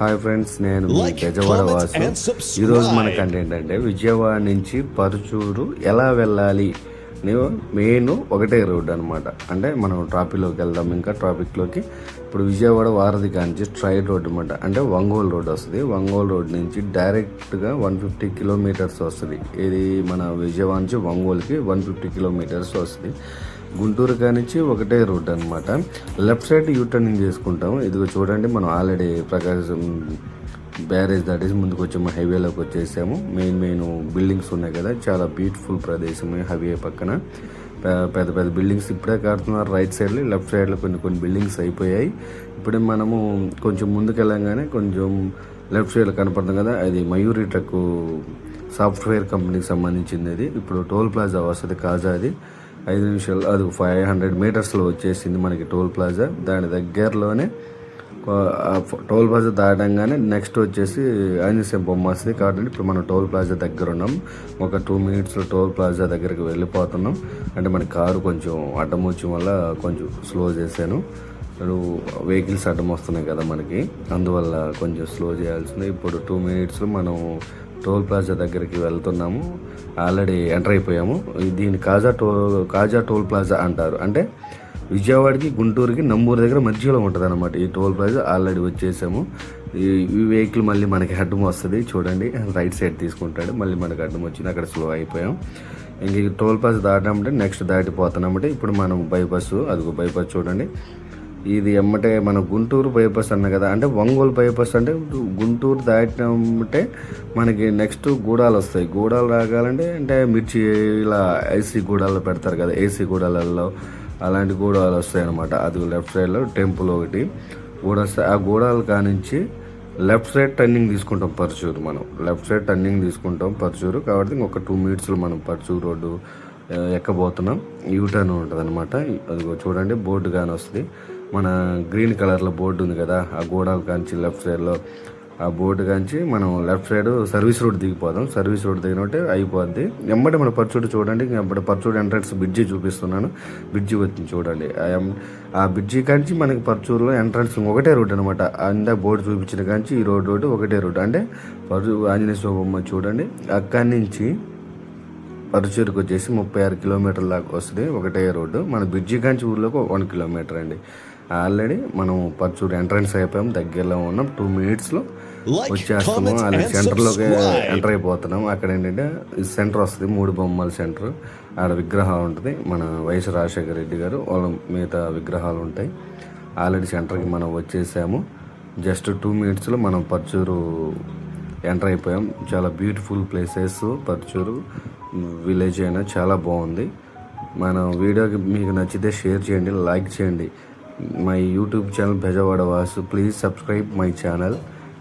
Hi friends నేను comment, Vasu. ఈరోజు మన కంటెంట్ అంటే విజయవాడ నుంచి పరుచూరు ఎలా వెళ్ళాలి నేను మెయిన్ ఒకటే రోడ్ అనమాట అంటే మనం ట్రాఫిక్లోకి వెళ్దాం ఇంకా ట్రాఫిక్లోకి ఇప్పుడు విజయవాడ వారధి కాంచి స్ట్రైట్ రోడ్ అనమాట అంటే ఒంగోలు రోడ్ వస్తుంది. ఒంగోలు రోడ్ నుంచి డైరెక్ట్గా వన్ ఫిఫ్టీ కిలోమీటర్స్ వస్తుంది. ఇది మన విజయవాడ నుంచి ఒంగోలుకి వన్ ఫిఫ్టీ కిలోమీటర్స్ వస్తుంది. గుంటూరు కానించి ఒకటే రూట్ అనమాట లెఫ్ట్ సైడ్ యూ టర్నింగ్ చేసుకుంటాం ఇదిగో చూడండి మనం ఆల్రెడీ ప్రకాశం బ్యారేజ్ దాటేసి ముందుకు వచ్చాము హైవేలోకి వచ్చేసాము. మెయిన్ మెయిన్ బిల్డింగ్స్ ఉన్నాయి కదా. చాలా బ్యూటిఫుల్ ప్రదేశం హైవే పక్కన. పెద్ద పెద్ద బిల్డింగ్స్ ఇప్పుడే కడుతున్నారు. రైట్ సైడ్లో లెఫ్ట్ సైడ్లో కొన్ని కొన్ని బిల్డింగ్స్ అయిపోయాయి. ఇప్పుడే మనము కొంచెం ముందుకు వెళ్ళంగానే కొంచెం లెఫ్ట్ సైడ్లో కనపడుతుంది కదా. అది మయూరి ట్రక్ సాఫ్ట్వేర్ కంపెనీకి సంబంధించింది. అది ఇప్పుడు టోల్ ప్లాజా వస్తుంది కాజా అది. ఐదు నిమిషాలు అది ఫైవ్ హండ్రెడ్ మీటర్స్లో వచ్చేసింది మనకి టోల్ ప్లాజా దాని దగ్గరలోనే టోల్ ప్లాజా దాటంగానే నెక్స్ట్ వచ్చేసి ఆంజనేయ బొమ్మ వస్తుంది కాబట్టి ఇప్పుడు మనం టోల్ ప్లాజా దగ్గర ఉన్నాం. ఒక టూ మినిట్స్లో టోల్ ప్లాజా దగ్గరికి వెళ్ళిపోతున్నాం. అంటే మన కారు కొంచెం అడ్డం వచ్చి వల్ల కొంచెం స్లో చేశాను. ఇప్పుడు వెహికల్స్ అడ్డం వస్తున్నాయి కదా మనకి. అందువల్ల కొంచెం స్లో చేయాల్సింది. ఇప్పుడు టూ మినిట్స్లో మనం టోల్ ప్లాజా దగ్గరికి వెళ్తున్నాము. ఆల్రెడీ ఎంటర్ అయిపోయాము. దీన్ని Kaza toll Kaza toll plaza అంటారు. అంటే విజయవాడకి గుంటూరుకి నంబూరు దగ్గర మధ్యలో ఉంటుంది అనమాట ఈ టోల్ ప్లాజా ఆల్రెడీ వచ్చేసాము. ఈ వెహికల్ మళ్ళీ మనకి అడ్డం వస్తుంది చూడండి. రైట్ సైడ్ తీసుకుంటాడు మళ్ళీ మనకి అడ్డం వచ్చింది అక్కడ స్లో అయిపోయాం. ఇంక ఈ టోల్ ప్లాజా దాటామంటే నెక్స్ట్ దాటిపోతున్నామంటే ఇప్పుడు మనం బైపాస్ అదిగో బైపాస్ చూడండి. ఇది ఎమ్మటే మన గుంటూరు బైపాస్ అన్న కదా. అంటే ఒంగోలు బైపాస్ అంటే గుంటూరు దాటినామంటే మనకి నెక్స్ట్ గూడాలు వస్తాయి. గూడాలు రాగాలంటే అంటే మిర్చి ఇలా ఏసీ గూడాలు పెడతారు కదా ఏసీ గూడాలలో. అలాంటి గూడాలు వస్తాయి అనమాట అది లెఫ్ట్ సైడ్లో టెంపుల్ ఒకటి. గూడ ఆ గూడాలు కానించి లెఫ్ట్ సైడ్ టర్నింగ్ తీసుకుంటాం పర్చూరు మనం. లెఫ్ట్ సైడ్ టర్నింగ్ తీసుకుంటాం పర్చూరు. కాబట్టి ఇంకొక టూ మినిట్స్లో మనం పర్చూరు రోడ్డు ఆ, ఎక్కబోతున్నాం. యూటర్న్ ఉంటుంది అనమాట అదిగో చూడండి బోర్డు కానీ వస్తుంది మన గ్రీన్ కలర్లో బోర్డు ఉంది కదా ఆ గోడలు కానించి లెఫ్ట్ సైడ్లో ఆ బోర్డు కాంచి మనం లెఫ్ట్ సైడ్ సర్వీస్ రోడ్ దిగిపోదాం. సర్వీస్ రోడ్ దిగినట్టే అయిపోద్ది. వెంబడి మన పర్చూడు చూడండి ఇప్పుడు పర్చూడు ఎంట్రన్స్ బ్రిడ్జి చూపిస్తున్నాను. బ్రిడ్జి వచ్చింది చూడండి. ఆ ఎం- ఆ బ్రిడ్జి కాంచి మనకి పర్చూరులో ఎంట్రన్స్ ఒకటే రోడ్ అనమాట అందా బోర్డు చూపించిన కాంచి ఈ రోడ్ రోడ్డు ఒకటే రోడ్ అంటే పర్చూ ఆంజనేయ స్వామి బొమ్మ చూడండి అక్కడి నుంచి పరుచూరుకు వచ్చేసి ముప్పై ఆరు కిలోమీటర్ల దాకా వస్తుంది. ఒకటే రోడ్డు. మన బ్రిడ్జి కాంచి ఊర్లోకి వన్ కిలోమీటర్ అండి. ఆల్రెడీ మనం పరుచూరు ఎంట్రన్స్ అయిపోయాం. దగ్గరలో ఉన్నాం. టూ మినిట్స్లో వచ్చేస్తాము and సెంటర్లోకి. ఎంటర్ అయిపోతున్నాం. అక్కడ ఏంటంటే సెంటర్ వస్తుంది. మూడు బొమ్మల సెంటర్ ఆడ విగ్రహాలు ఉంటుంది. మన వైఎస్ రాజశేఖర రెడ్డి గారు వాళ్ళ మిగతా విగ్రహాలు ఉంటాయి. ఆల్రెడీ సెంటర్కి మనం వచ్చేసాము. జస్ట్ టూ మినిట్స్లో మనం పర్చూరు ఎంటర్ అయిపోయాం. చాలా బ్యూటిఫుల్ ప్లేసెస్ పర్చూరు విలేజ్ అయినా చాలా బాగుంది. మన వీడియోకి మీకు నచ్చితే షేర్ చేయండి లైక్ చేయండి. My YouTube channel Bezawada Vasu. Please subscribe my channel.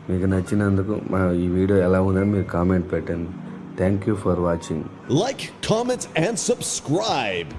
మీకు నచ్చినందుకు మా ఈ వీడియో ఎలా ఉందని మీరు కామెంట్ పెట్టండి. Thank you for watching like comment, and subscribe